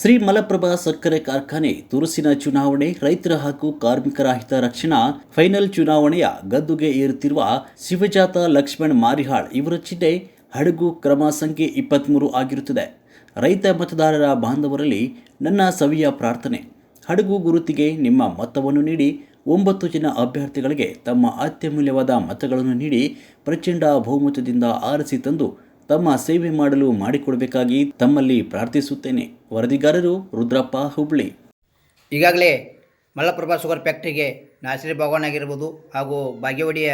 ಶ್ರೀ ಮಲಪ್ರಭಾ ಸಕ್ಕರೆ ಕಾರ್ಖಾನೆ ತುರುಸಿನ ಚುನಾವಣೆ, ರೈತರ ಹಾಗೂ ಕಾರ್ಮಿಕರ ಹಿತರಕ್ಷಣಾ ಫೈನಲ್ ಚುನಾವಣೆಯ ಗದ್ದುಗೆ ಏರುತ್ತಿರುವ ಶಿವಜಾತ ಲಕ್ಷ್ಮಣ್ ಮಾರಿಹಾಳ್ ಇವರ ಚಿಹ್ನೆ ಹಡಗು ಕ್ರಮ ಸಂಖ್ಯೆ ಇಪ್ಪತ್ತ್ಮೂರು ಆಗಿರುತ್ತದೆ. ರೈತ ಮತದಾರರ ಬಾಂಧವರಲ್ಲಿ ನನ್ನ ಸವಿಯ ಪ್ರಾರ್ಥನೆ. ಹಡಗು ಗುರುತಿಗೆ ನಿಮ್ಮ ಮತವನ್ನು ನೀಡಿ ಒಂಬತ್ತು ಜನ ಅಭ್ಯರ್ಥಿಗಳಿಗೆ ತಮ್ಮ ಅತ್ಯಮೂಲ್ಯವಾದ ಮತಗಳನ್ನು ನೀಡಿ ಪ್ರಚಂಡ ಬಹುಮತದಿಂದ ಆರಿಸಿ ತಂದು ತಮ್ಮ ಸೇವೆ ಮಾಡಲು ಮಾಡಿಕೊಡಬೇಕಾಗಿ ತಮ್ಮಲ್ಲಿ ಪ್ರಾರ್ಥಿಸುತ್ತೇನೆ. ವರದಿಗಾರರು ರುದ್ರಪ್ಪ ಹುಬ್ಳಿ. ಈಗಾಗಲೇ ಮಲ್ಲಪ್ರಭಾ ಶುಗರ್ ಫ್ಯಾಕ್ಟ್ರಿಗೆ ನಾಸಿರಿ ಭಗವಾನ್ ಆಗಿರ್ಬೋದು ಹಾಗೂ ಬಾಗೇವಾಡಿಯ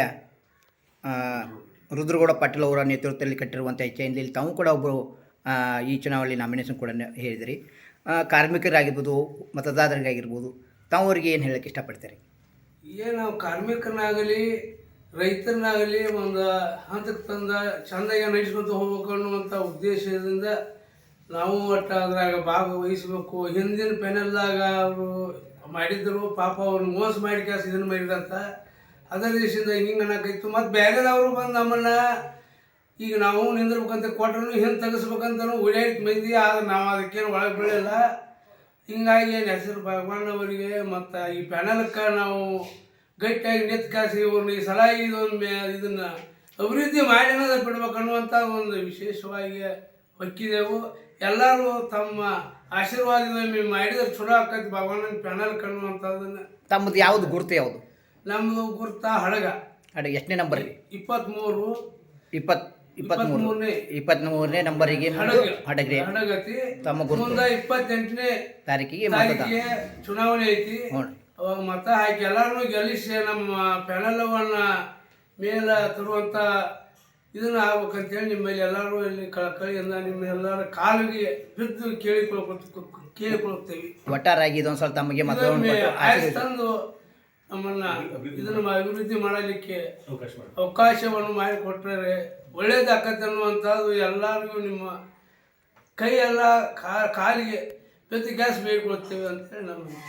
ರುದ್ರಗೌಡ ಪಾಟೀಲ್ ಅವರ ನೇತೃತ್ವದಲ್ಲಿ ಕಟ್ಟಿರುವಂಥ ಚೈನ್ಲಿ ತಾವು ಕೂಡ ಒಬ್ಬರು ಈ ಚುನಾವಣೆಯಲ್ಲಿ ನಾಮಿನೇಷನ್ ಕೂಡ ಹೇಳಿದಿರಿ. ಕಾರ್ಮಿಕರಾಗಿರ್ಬೋದು ಮತದಾರರಿಗಾಗಿರ್ಬೋದು ತಾವು ಅವರಿಗೆ ಏನು ಹೇಳೋಕ್ಕೆ ಇಷ್ಟಪಡ್ತೀರಿ? ಏನು ನಾವು ಕಾರ್ಮಿಕರನ್ನಾಗಲಿ ರೈತರನ್ನಾಗಲಿ ಒಂದು ಹಂತಕ್ಕೆ ತಂದ ಚೆಂದಾಗಿ ನಡೆಸ್ಕೊಂತ ಹೋಗ್ಬೇಕು ಅನ್ನುವಂಥ ಉದ್ದೇಶದಿಂದ ನಾವು ಒಟ್ಟು ಅದ್ರಾಗ ಭಾಗವಹಿಸ್ಬೇಕು. ಹಿಂದಿನ ಪೆನಲ್ದಾಗ ಅವರು ಮಾಡಿದ್ರು, ಪಾಪ ಅವ್ರು ಮೋಸ ಮಾಡಿ ಕೆಲಸ ಇದನ್ನು ಮಾಡಿದಂತ ಅದರ ದೇಶದಿಂದ ಹಿಂಗೆ ಅನ್ನಕೈತು. ಮತ್ತು ಬೇರೆದವರು ಬಂದು ನಮ್ಮನ್ನು ಈಗ ನಾವು ನಿಂದಿರ್ಬೇಕಂತ ಕೊಟ್ರು ಹಿಂದೆ ತೆಗೆಸ್ಬೇಕಂತನೂ ಓಡಾಡಿದ ಮಂದಿ, ಆದ್ರೆ ನಾವು ಅದಕ್ಕೇನು ಒಳಗೆ ಬೀಳಿಲ್ಲ ಹಿಂಗಾಗಿ ಹೆಸರು ಭಗವಾನ್ ಅವರಿಗೆ ಮತ್ತು ಈ ಪ್ಯಾನಲ್ಕ್ಕೆ ನಾವು ಗಟ್ಟಿಯಾಗಿ ನಿಂತು ಕಾಸಿ ಇವ್ರನ್ನ ಈ ಸಲ ಇದೊಂದು ಮೇ ಇದನ್ನು ಅಭಿವೃದ್ಧಿ ಮಾಡಿ ಅನ್ನೋದು ಬಿಡ್ಬೇಕು ಅನ್ನುವಂಥ ಒಂದು ವಿಶೇಷವಾಗಿ ಹೊಕ್ಕಿದೆವು ಎಲ್ಲರೂ ತಮ್ಮ ಆಶೀರ್ವಾದದಲ್ಲಿ ಮಾಡಿದ್ರೆ ಚಲೋ ಆಕೈತಿ ಭಗವಾನನ ಪ್ಯಾನಲ್ ಕಣ್ಣುವಂಥದ್ದನ್ನು ತಮ್ಮದು ಯಾವುದು ಗುರುತು ಯಾವುದು? ನಮ್ಮದು ಗುರ್ತ ಹಡಗ. ಅಡ ಎಷ್ಟನೇ ನಂಬರ್ ಇಪ್ಪತ್ತ್ಮೂರು ಇಪ್ಪತ್ ಇಪ್ಪತ್ತ್ಮೂರು ಇಪ್ಪತ್ತ್ಮೂರನೇ ಇಪ್ಪತ್ತ್ಮೂರನೇ ನಂಬರಿಗೆ ಹಡಗ. ಹಡಗ್ರಿ. ಹಡಗತಿ. ತಮ್ಮ ಗುರುತು. ಮುಂದೆ ಇಪ್ಪತ್ತೆಂಟನೇ ತಾರೀಕಿಗೆ ಚುನಾವಣೆ ಐತಿ. ಹ್ಞೂ. ಅವಾಗ ಮತ ಹಾಕಿ ಎಲ್ಲರನ್ನೂ ಗೆಲ್ಲಿಸಿ ನಮ್ಮ ಪ್ಯಾನಲ್ವನ್ನು ಮೇಲೆ ತರುವಂಥ ಇದನ್ನು ಆಗ್ಬೇಕಂತೇಳಿ ನಿಮ್ಮಲ್ಲಿ ಎಲ್ಲರೂ ಇಲ್ಲಿ ಕಳಕಳಿಯಿಂದ ನಿಮ್ಮ ಎಲ್ಲರ ಕಾಲಿಗೆ ಬಿದ್ದು ಕೇಳಿಕೊಳ್ಳ ಕೇಳಿಕೊಳ್ಳುತ್ತೇವೆ ಒಟ್ಟಾರಾಗಿ ಇದೊಂದು ಸ್ವಲ್ಪ ತಮಗೆ ತಂದು ನಮ್ಮನ್ನು ಇದನ್ನು ಅಭಿವೃದ್ಧಿ ಮಾಡಲಿಕ್ಕೆ ಅವಕಾಶವನ್ನು ಮಾಡಿಕೊಟ್ಟರೆ ಒಳ್ಳೇದಾಕತ್ತೆ ಅನ್ನುವಂಥದ್ದು ಎಲ್ಲರಿಗೂ ನಿಮ್ಮ ಕೈ ಎಲ್ಲ ಕಾ- ಕಾಲಿಗೆ ಪ್ರತಿ ಗ್ಯಾಸ್ ಬೇಡಿಕೊಳ್ತೇವೆ ಅಂತೇಳಿ ನಮ್ಮ